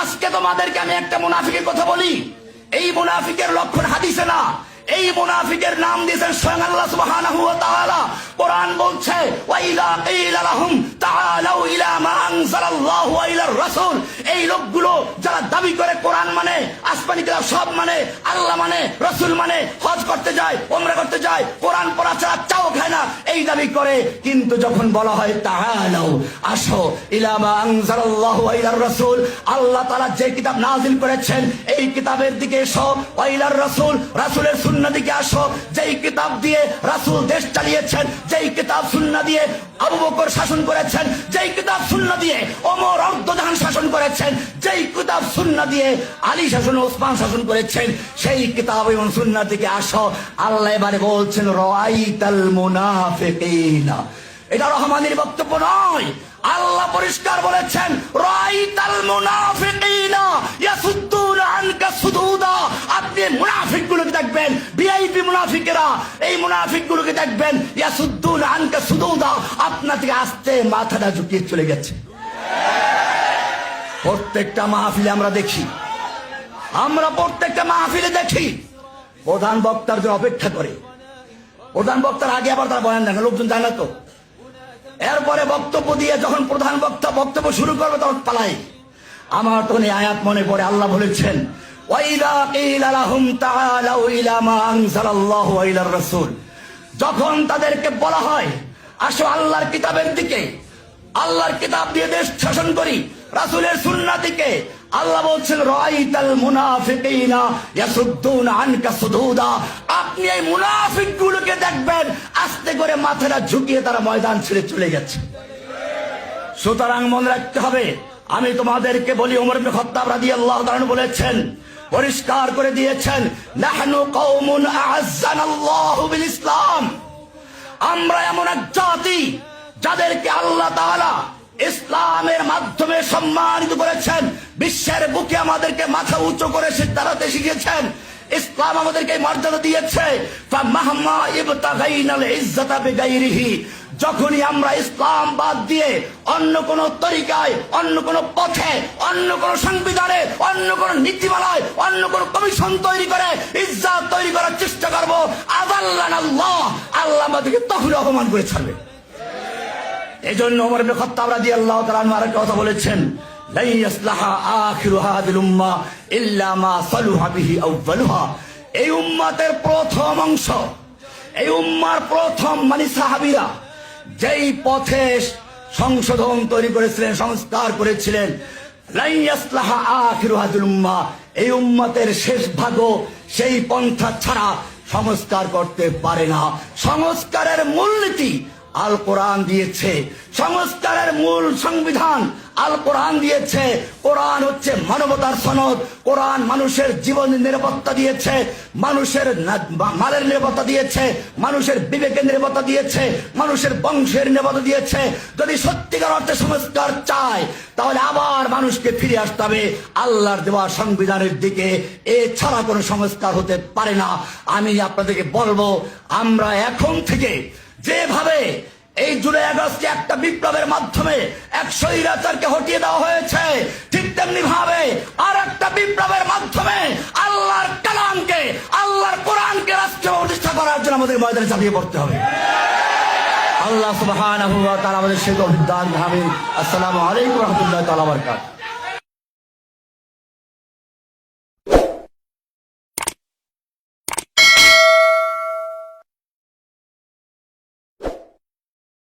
আজকে তোমাদেরকে আমি একটা মুনাফিকের কথা বলি। এই মুনাফিকের লক্ষণ হাদিসে না। এই মুনাফিকের নাম দিয়েছেন স্বয়ং আল্লাহ সুবহানাহু ওয়া তাআলা। কোরআন বলছে ওয়াইদা কিলা লাহুম তাআলাউ ইলা মা আনজালাল্লাহু ওয়া ইলার রাসূল। এই লোকগুলো যারা দাবি করে কোরআন মানে আসমানি কিতাব সব মানে আল্লাহ মানে রাসূল মানে হজ করতে যায় ওমরা করতে যায়, কোরআন পড়া ছাড়া চাও খায় না। দাবি করে, কিন্তু যখন বলা হয় তাআলাউ আসো, ইলা মা আনজালাল্লাহু ওয়া ইলার রাসূল। আল্লাহ তাআলা যে কিতাব নাজিল করেছেন, এই কিতাবের দিকে এসো ওয়া ইলার রাসূল, রাসূলের সুন্নাহ দিকে আসো। যেই কিতাব দিয়ে রাসূল দেশ চালিয়েছেন, যেই কিতাব সুন্নাহ দিয়ে আবু বকর শাসন করেছেন, যেই কিতাব সুন্নাহ দিয়ে ওমর অর্ধজাহান শাসন করেছেন, যেই কিতাব সুন্নাহ দিয়ে আলী শাসন, ওসমান শাসন করেছেন, সেই কিতাব এবং সুন্নাহ দিকে আসো। আল্লাহ এবারে বলছেন রাইতাল মুনাফিকিনা এটা রহমানের বক্তব্য নয়। আল্লাহ পরিষ্কার বলেছেন, রাইতাল মুনাফিকিনা ইয়াসুদ্দুনা আনকা সুদুদা। আপনি মুনাফিক গুলোকে দেখবেন, ভিআইপি মুনাফিকেরা এই মুনাফিক গুলোকে দেখবেন, ইয়াসুদ্দুনা আনকা সুদুদা। আপনা থেকে আস্তে মাথাটা ঝুঁকিয়ে চলে গেছে। প্রত্যেকটা মাহফিলে আমরা দেখি, আমরা প্রত্যেকটা মাহফিলে দেখি, প্রধান বক্তার জন্য অপেক্ষা করে। প্রধান বক্তার আগে আবার তারা বয়ান দেন লোকজন জানে তো। এরপরে বক্তব্য দিয়ে যখন প্রধান বক্তা বক্তব্য শুরু করবে, তখন পালাই। আমার তখন আয়াত মনে পড়ে, আল্লাহ বলেছেন যখন তাদেরকে বলা হয়, আসো আল্লাহর কিতাবের দিকে। আল্লাহর কিতাব দিয়ে দেশ শাসন করি, রাসূলের সুন্নাহ দিকে আল্লাহ বলছেন, রাইতাল মুনাফিকিনা ইয়াসুদ্দুনা আনকা সুদুদা। আপনি এই মুনাফিকগুলোকে দেখবেন, আস্তে করে মাথাটা ঝুঁকিয়ে তারা ময়দান ছেড়ে চলে গেছে। সুতরাং মনে রাখতে হবে, আমি তোমাদেরকে বলি, ওমর ইবনে খাত্তাব রাদিয়াল্লাহু তাআলা বলেছেন, পরিষ্কার করে দিয়েছেন, নাহনু কওমুন আ'আজ্জানাল্লাহু বিল ইসলাম। আমরা এমন এক জাতি যাদেরকে আল্লাহ তাআলা ইসলামের মাধ্যমে সম্মানিত করেছেন, বিশ্বের বুকে আমাদেরকে মাথা উঁচু করে দাঁড়াতে শিখেছেন ইসলাম আমাদেরকে মর্যাদা দিয়েছে। যখনই আমরা ইসলাম বাদ দিয়ে অন্য কোন তরিকায়, অন্য কোন পথে, অন্য কোন সংবিধানে, অন্য কোন নীতিমালায়, অন্য কোন কমিশন তৈরি করে, ইজ্জাত তৈরি করার চেষ্টা করব আল্লাহ আল্লাহ আমাদেরকে তখন অপমান করে ছাড়বে। এই জন্য ওমর ইবনে খাত্তাব রাদিয়াল্লাহু তাআলা আরেকটা কথা বলেছেন লাই ইয়াসলাহা আখিরু হাদিল উম্মাহ ইল্লা মা সালুহা বিহি আউয়ালুহা এই উম্মাতের প্রথম অংশ, এই উম্মার প্রথম মানে সাহাবীরা যেই পথে সংশোধন তৈরি করেছিলেন, সংস্কার করেছিলেন লাই ইয়াসলাহা আখিরু হাদিল উম্মাহ এই উম্মাতের শেষ ভাগও সেই পন্থা ছাড়া সংস্কার করতে পারে না। সংস্কারের মূলনীতি আল কোরআন দিয়েছে। সংস্কারের মূল সংবিধান আল কোরআন দিয়েছে। কোরআন হচ্ছে মানবতার সনদ। কোরআন মানুষের জীবন নিরাপত্তা দিয়েছে। মানুষের মালের নিরাপত্তা দিয়েছে। মানুষের বিবেকের নিরাপত্তা দিয়েছে। মানুষের বংশের নিরাপত্তা দিয়েছে। যদি সত্যিকার অর্থে সংস্কার চায়, তাহলে আবার মানুষকে ফিরে আসতে হবে আল্লাহর দেওয়া সংবিধানের দিকে। এছাড়া কোনো সংস্কার হতে পারে না। আমি আপনাদেরকে বলব, আমরা এখন থেকে যেভাবে এই জুলাই আগস্টে একটা বিপ্লবের মাধ্যমে এক স্বৈরাচারকে হটিয়ে দেওয়া হয়েছে, ঠিক তেমনি ভাবে আর একটা বিপ্লবের মাধ্যমে আল্লাহর কালামকে, আল্লাহর কোরআনকে রাষ্ট্র প্রতিষ্ঠা করার জন্য আমাদের ময়দানে চাপিয়ে পড়তে হবে। আল্লাহ সুবহানাহু ওয়া আমাদের সেই অভিজ্ঞান আমি আসসালামু আলাইকুম রহমতুল্লাহ তাআলা বারাকাতুহু।